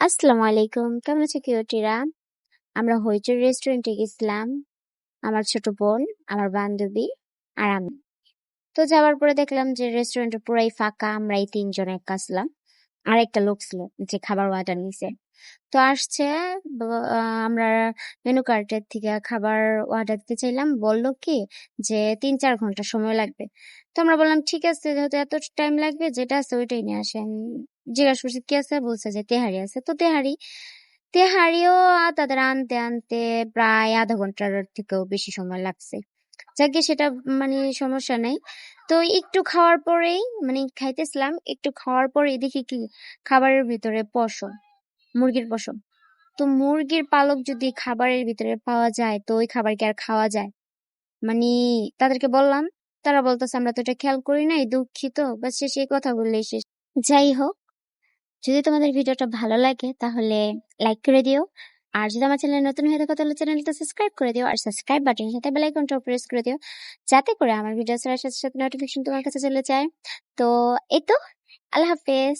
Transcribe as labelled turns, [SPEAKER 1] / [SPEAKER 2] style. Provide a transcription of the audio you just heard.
[SPEAKER 1] আসসালামু আলাইকুম। কেমন আছো কিউটিরা? আমরা হইচুর রেস্টুরেন্টে গেছিলাম। আমার ছোট বোন, আমার বান্ধবী আর আমি। তো যাওয়ার পরে দেখলাম যে রেস্টুরেন্টে পুরাই ফাঁকা, আমরাই তিনজন এক আসলাম আর একটা লোক ছিল যে খাবার অর্ডার নিছে। তো আসছে আমরা মেনু কার্টের থেকে খাবার অর্ডার দিতে চাইলাম। বলল কি যে তিন চার ঘণ্টা সময় লাগবে। তো আমরা বললাম, ঠিক আছে, যেহেতু এত টাইম লাগবে, যেটা আছে ওইটাই নিয়ে আসেন। জিজ্ঞাসা করছি, কি আছে? বলছে যে তেহারি আছে। তো তেহারি, তেহারিও তাদের আনতে আনতে প্রায় আধা ঘণ্টার থেকেও বেশি সময় লাগছে। যাকে সেটা মানে সমস্যা নেই। তো একটু খাওয়ার পরেই মানে খাইতেছিলাম, একটু খাওয়ার পরে দেখি কি খাবারের ভিতরে পশম, মুরগির পশম। তো মুরগির পালক যদি খাবারের ভিতরে পাওয়া যায়, তো ওই খাবার কি আর খাওয়া যায়? মানে তাদেরকে বললাম, তারা বলতেছে, আমরা তো এটা খেয়াল করি নাই, দুঃখিত। বা শেষ এই কথা বললেই শেষ। যাই হোক, যদি তোমাদের ভিডিওটা ভালো লাগে, তাহলে লাইক করে দিও। আর যদি আমার চ্যানেল নতুন হয়ে থাকো, তাহলে চ্যানেলটা সাবস্ক্রাইব করে দিও, আর সাবস্ক্রাইব বাটনের সাথে বেল আইকনটা প্রেস করে দিও, যাতে করে আমার ভিডিও ছাড়ার সাথে সাথে নোটিফিকেশন তোমার কাছে চলে যায়। তো এই তো, আল্লাহ হাফেজ।